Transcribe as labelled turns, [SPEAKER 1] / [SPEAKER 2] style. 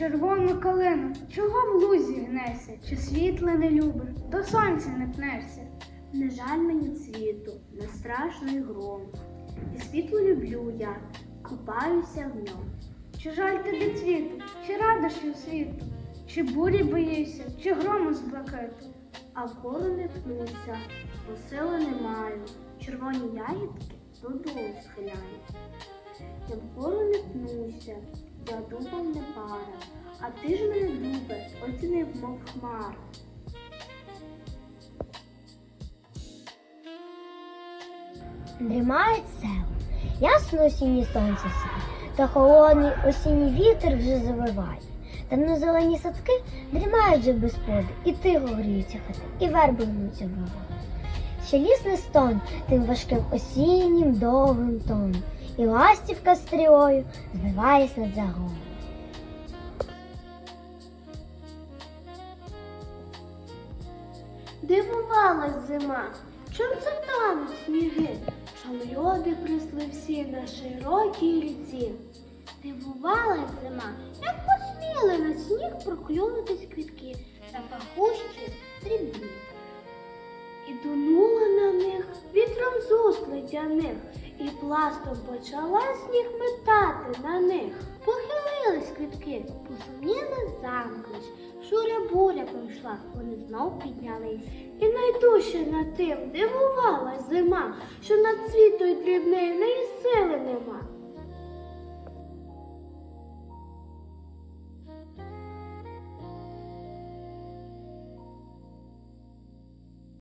[SPEAKER 1] червону калину, чого в лузі гнеся, чи світле не любиш, до сонця не пнешся.
[SPEAKER 2] Не жаль мені цвіту, не страшно й гром. І світло люблю я, купаюся в ньому.
[SPEAKER 1] Чи жаль тобі цвіту, чи радощів світу, чи бурі боїшся, чи грому з блакиту.
[SPEAKER 2] А вгору не пнуся, бо сили не маю. Червоні ягідки додолу схиляю. Я вгору не пнуся, я дубом не пара, а ти ж мене дубе, оцінив, мов хмар.
[SPEAKER 3] Дрімають села, ясно осіннє сонце сяє, та холодний осінній вітер вже завиває. Там на зелені садки дрімають же без поди, і тихо гріються хати, і верби гнуться в. Ще ліс стон тим важким осіннім довгим тоном, і ластівка стрілою збивається над загоном.
[SPEAKER 2] Дивувалась зима, чом це тануть сніги, чом люди присли всі на широкій ріці. Дивувалась зима, як посміли на сніг проклюнутись квітки та пахущі дрібні. І дунула на них вітром з уст ледяних, і пластом почала сніг метати на них. Похилились квітки, посумніли замкнуть. Шуря буря пройшла, вони знов піднялись. І найдужче над тим дивувалась зима, що над світою дрібнею неї сили.